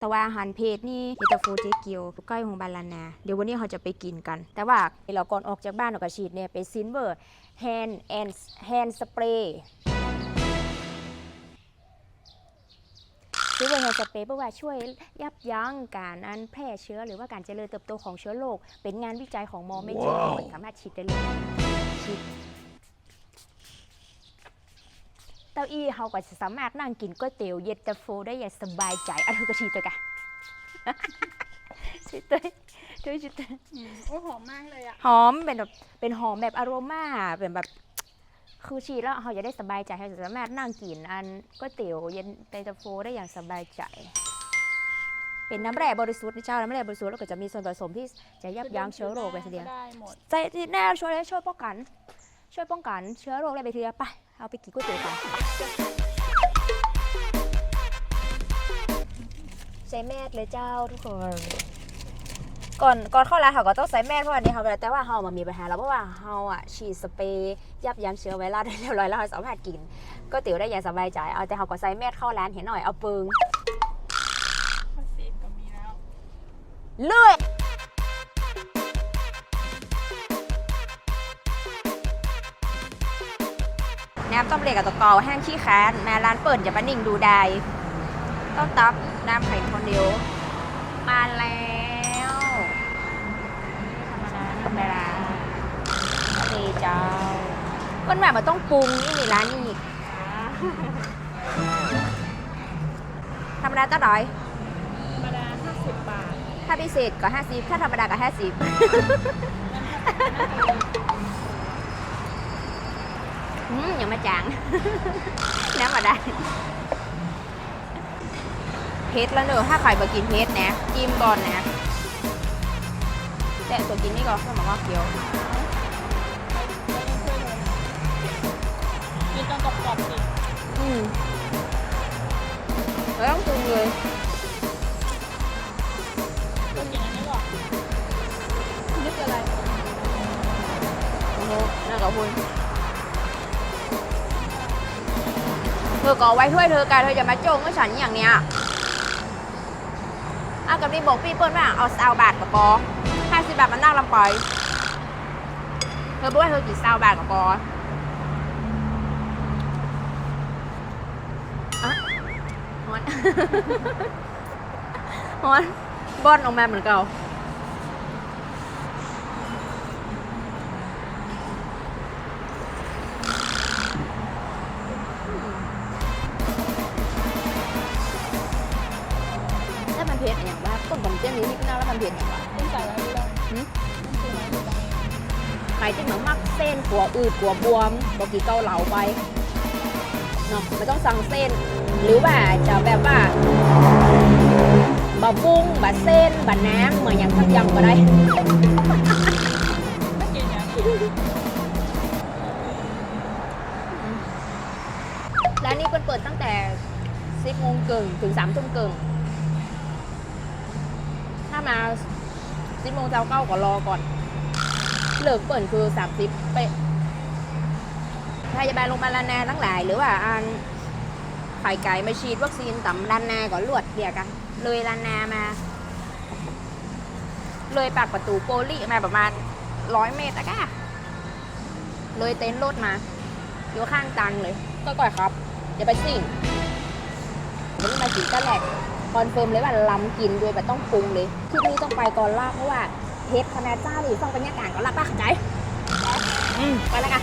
แต่ว่าอาหารเพจนี่มีแต่โฟเจเกียวใกล้ของบาลานา เดี๋ยววันนี้เราจะไปกินกัน แต่ว่าเราก่อนออกจากบ้านเราก็ฉีดเนี่ยเป็นซินเวอร์แฮนด์แอนแฮนด์สเปรย์ซินเวอร์แฮนด์สเปรย์เพราะว่าช่วยยับยั้งการอันแพร่เชื้อหรือว่าการเจริญเติบโตของเชื้อโรคเป็นงานวิจัยของมอไม่เจอสามารถฉีดได้เลยฉีด เต้าอี้เขาก็จะสามารถนั่งกินก๋วยเตี๋ยวเย็นตาโฟได้อย่างสบายใจอันนี้ก็ชีตัวกันชีตัวด้วยชีตัวอืมโอ้หอมมากเลยอะหอมเป็นแบบเป็นหอมแบบอารมาเป็นแบบคือชีแล้วเขาจะได้สบายใจเขาจะสามารถนั่งกินอันก๋วยเตี๋ยวเย็นตาโฟได้อย่างสบายใจ เป็นน้ำแร่บริสุทธิ์นะเจ้าน้ำแร่บริสุทธิ์แล้วก็จะมีส่วนผสมที่จะยับยั้งเชื้อโรคไปทีเดียวได้หมดใจแน่ช่วยช่วยป้องกัน ช่วยป้องกันเชื้อโรคได้ไปทีเดียวไป เอาไปกินก๋วยเตี๋ยวกันใส่แมสเลยเจ้าทุกคน ก่อนก่อนเข้าร้านเขาก็ต้องใส่แมสเพราะวันนี้เขาก็แต่ว่าเขามามีปัญหาแล้วเพราะว่าเขาอะฉีดสเปรย์ยับยั้งเชื้อไวรัสได้เรียบร้อยแล้วเขาสามารถกินก๋วยเตี๋ยวได้อย่างสบายใจเอาแต่เขาก็ใส่แมสเข้าร้านเห็นหน่อยเอาปึงข้อสีก็มีแล้วเลื่อย น้ำต้มเหล็กกับตะกอแห้งขี้แค้นแม่ร้านเปิดอย่ามานิ่งดูได้ต้มตับน้ำไข่คนเดียวมาแล้วธรรมดาธรรมดาโอเคเจ้าคนแบบมันต้องปรุงนี่นี่ร้านนี่ธรรมดาเท่าไหร่ธรรมดา50 บาท ถ้าพิเศษก็ห้าสิบถ้าธรรมดาก็ห้าสิบ ยังมาจาง น้ำมาได้เพชรแล้วเนอะถ้าใครมากินเพชรนะจิ้มก่อนนะแต่ตัวกินนี่ก็ต้องบอกว่าเคี้ยวกินจนกรอบๆสิอืมแล้วต้องปรุงเลยก็กินอันนี้ก่อนนึกอะไรโอ้โหน่ากับคุณ อก็เอาไว้ถ้วยเธอกันเธอจะมาโจงกับฉันอย่างเนี้ยอากับนี่บอกพี่เปิ้ลว่าเอาซาวบาทกับปอห้าสิบบาทมันนั่งลำปอย เธอบอกว่าเธอกี่ซาวบาทกับปออะฮอนฮอนบอนออกมาเหมือนเก่า แล้วมันอย่างว่าต้มเจ้านี้นี่ก็น่าแล้วมันเผ็ดอย่างว่าต้องใส่ไว้ด้วยหืมต้องใส่ไว้ด้วยใครที่เหมือนมักเส้นกัวอืดกัวบวมบอกกี่เกาเหลาไปเนาะไม่ต้องสั่งเส้น หรือว่าจะแบบว่าบะบุ้งบะเส้นบะน้ำเหมือนอย่างทักยำก็ได้ไม่กินอย่างนี้ร้านนี้เปิดตั้งแต่สิบโมงเกิงถึงสามทุ่มเกิง มาสิบโมงเจ้าเก้าก็รอก่อนเลิกเปิดคือสามสิบเป๊ะพยาบาลโรงพยาบาลานนาทั้งหลาย หรือว่าอันไข่ไก่มาฉีดวัคซีนต่ำลานนาก่อนลวดเดียวกันเลยลานนามา เลยปากประตูโปลี่มาประมาณร้อยเมตรอะก้าเลยเต็นท์รถมา อยู่ข้างตังเลยก็ก่อยครับ อย่าไปสิ่งวันนี้มากินก็แหลก คอนเฟิร์มเลยว่าล้ำกินด้วยแบบต้องปรุงเลยคลิปนี้ต้องไปก่อนลาเพราะว่าเทปคณะเจ้าหรือซ่องบรรยากาศก่อนลาป้าขจายไปแล้วกัน